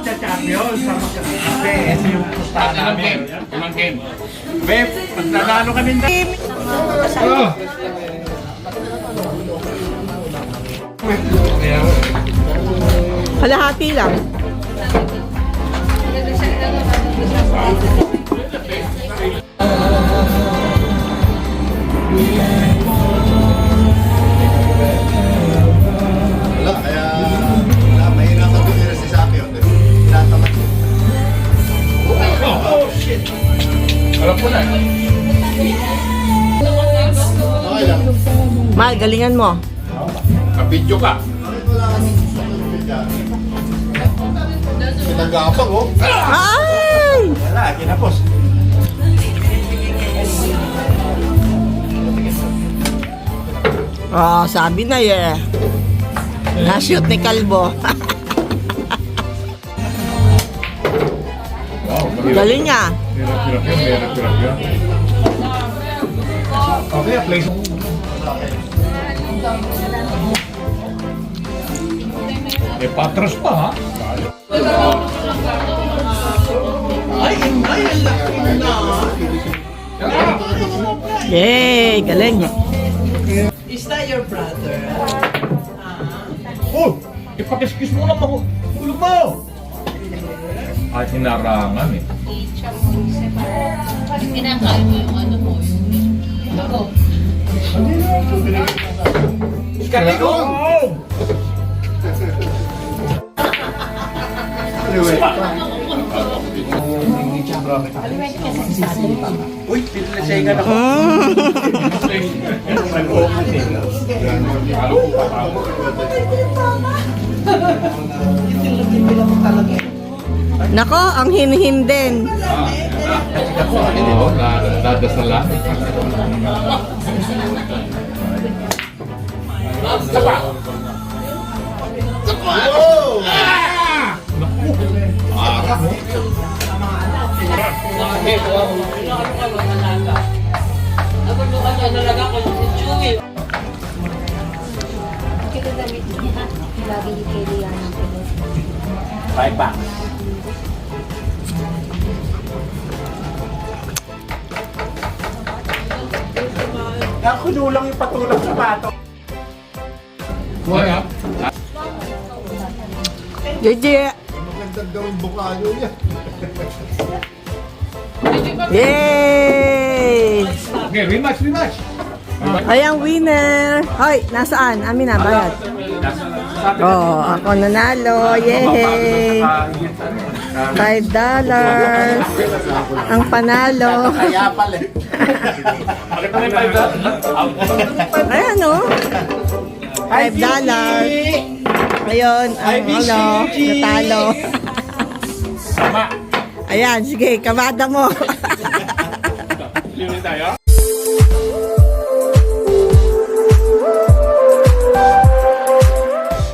magcha-champion sa magkakape. Ito yung pustahan Ilang namin. game? Game? Beb, pag nanalo kami na... Oh! Kalahati lang. Mal, galingan mo. Kapidyo ka. Pinagapang, oh. Ay! Wala, kinapos. Oh, sabi na eh. Na-shoot ni Kalbo. Galing niya. Hirap-hirap yun, hirap-hirap yun. Okay, place. May patras pa, ha? Yay! Galing. Oh! Ipakiskis mo naman ako. Ulo mo! Ay, hinarangan eh. Kinakain mo yung ano mo, yung ako. Kaligo! Uy, pinalasay ka na ko. Halo ko pa tao. Nako, ang hinhin din. Na- nadasalan. Sapa! Oh! Kita damit niya. Lagi di kay Liana ng pilos. Five bucks. Nakuno lang yung patulang sa bato. Ay, ah. JJ! Magandang gawin bukayo niya. Yay! Okay, rematch, rematch. Ay, ang winner! Hoy, nasaan? Amin na, bayad. Oh, ako nanalo. Yay! Five dollars. Ang panalo. Kaya pala? Ayan, oh. Five dollars. Ayun, ang ano, natalo. Ayan, sige, kamada mo. Libre tayo.